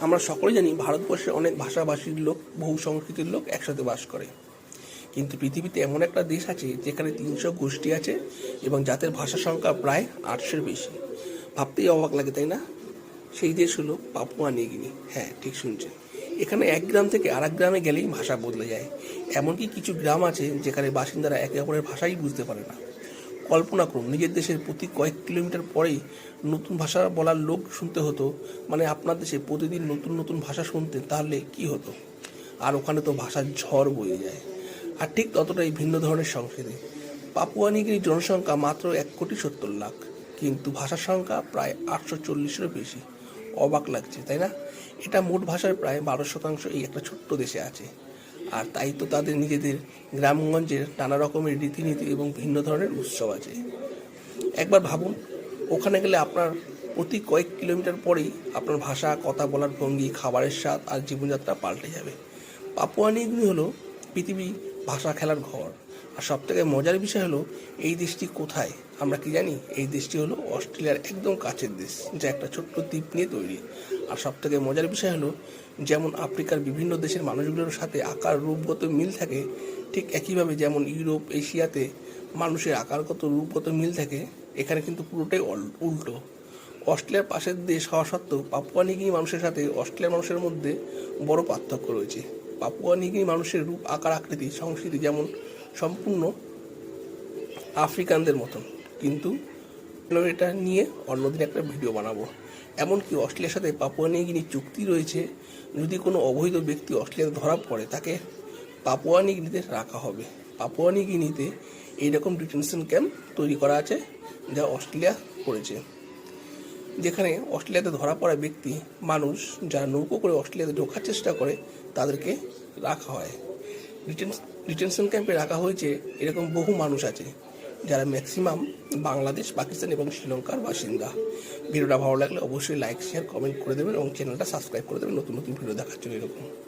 আমরা সকলে জানি ভারতবর্ষে অনেক ভাষাভাষীর লোক, বহু সংস্কৃতির লোক একসাথে বাস করে। কিন্তু পৃথিবীতে এমন একটা দেশ আছে যেখানে তিনশো গোষ্ঠী আছে এবং যাদের ভাষা সংখ্যা প্রায় আটশোর বেশি। ভাবতেই অবাক লাগে, তাই না? সেই দেশ হলো পাপুয়া নিউগিনি হ্যাঁ ঠিক শুনছেন। এখানে এক গ্রাম থেকে আরেক গ্রামে গেলেই ভাষা বদলে যায়। এমনকি কিছু গ্রাম আছে যেখানে বাসিন্দারা একে অপরের ভাষাই বুঝতে পারে না। কল্পনা করুন, নিজের দেশের প্রতি কয়েক কিলোমিটার পরেই নতুন ভাষা বলার লোক শুনতে হতো মানে আপনার দেশে প্রতিদিন নতুন নতুন ভাষা শুনতে, তাহলে কি হতো? আর ওখানে তো ভাষার ঝড় বয়ে যায়। আর ঠিক ততটাই ভিন্ন ধরনের সংস্কৃতি। পাপুয়া নিগিরির জনসংখ্যা মাত্র এক কোটি সত্তর লাখ, কিন্তু ভাষার সংখ্যা প্রায় আটশো চল্লিশেরও বেশি। অবাক লাগছে, তাই না? এটা মোট ভাষার প্রায় বারো শতাংশ এই একটা ছোট্ট দেশে আছে। আর তাই তো তাদের নিজেদের গ্রামগঞ্জের নানা রকমের রীতিনীতি এবং ভিন্ন ধরনের উৎসব আছে। একবার ভাবুন, ওখানে গেলে আপনার প্রতি কয়েক কিলোমিটার পরেই আপনার ভাষা, কথা বলার ভঙ্গি, খাবারের স্বাদ আর জীবনযাত্রা পাল্টে যাবে। পাপুয়া নিউগিনি হলো পৃথিবী ভাষা খেলার ঘর। আর সব থেকে মজার বিষয় হলো, এই দেশটি কোথায়? আমরা কি জানি? এই দেশটি হলো অস্ট্রেলিয়ার একদম কাছের দেশ, যা একটা ছোট্ট দ্বীপ নিয়ে তৈরি। আর সব থেকে মজার বিষয় হলো, যেমন আফ্রিকার বিভিন্ন দেশের মানুষগুলোর সাথে আকার, রূপগত মিল থাকে, ঠিক একইভাবে যেমন ইউরোপ, এশিয়াতে মানুষের আকারগত, রূপগত মিল থাকে, এখানে কিন্তু পুরোটাই উল্টো। অস্ট্রেলিয়ার পাশের দেশ হওয়া সত্ত্বেও, পাপুয়া নিগিনি মানুষের সাথে অস্ট্রেলিয়ার মানুষের মধ্যে বড় পার্থক্য রয়েছে। পাপুয়া নিগিনি মানুষের রূপ, আকার, আকৃতি, সংস্কৃতি যেমন সম্পূর্ণ আফ্রিকানদের মতন। কিন্তু এটা নিয়ে অন্যদিন একটা ভিডিও বানাবো। এমনকি অস্ট্রেলিয়ার সাথে পাপুয়া নিউগিনি চুক্তি রয়েছে, যদি কোনো অবৈধ ব্যক্তি অস্ট্রেলিয়াতে ধরা পড়ে, তাকে পাপুয়া নিউগিনিতে রাখা হবে। পাপুয়া নিউগিনিতে এইরকম ডিটেনশন ক্যাম্প তৈরি করা আছে, যা অস্ট্রেলিয়া করেছে। যেখানে অস্ট্রেলিয়াতে ধরা পড়া ব্যক্তি, মানুষ যারা নৌকো করে অস্ট্রেলিয়াতে ঢোকার চেষ্টা করে, তাদেরকে রাখা হয়। ডিটেনশন ক্যাম্পে রাখা হয়েছে এরকম বহু মানুষ আছে, যারা ম্যাক্সিমাম বাংলাদেশ, পাকিস্তান এবং শ্রীলঙ্কার বাসিন্দা। ভিডিওটা ভালো লাগলে অবশ্যই লাইক, শেয়ার, কমেন্ট করে দেবেন এবং চ্যানেলটা সাবস্ক্রাইব করে দেবেন। নতুন নতুন ভিডিও দেখার জন্য এরকম।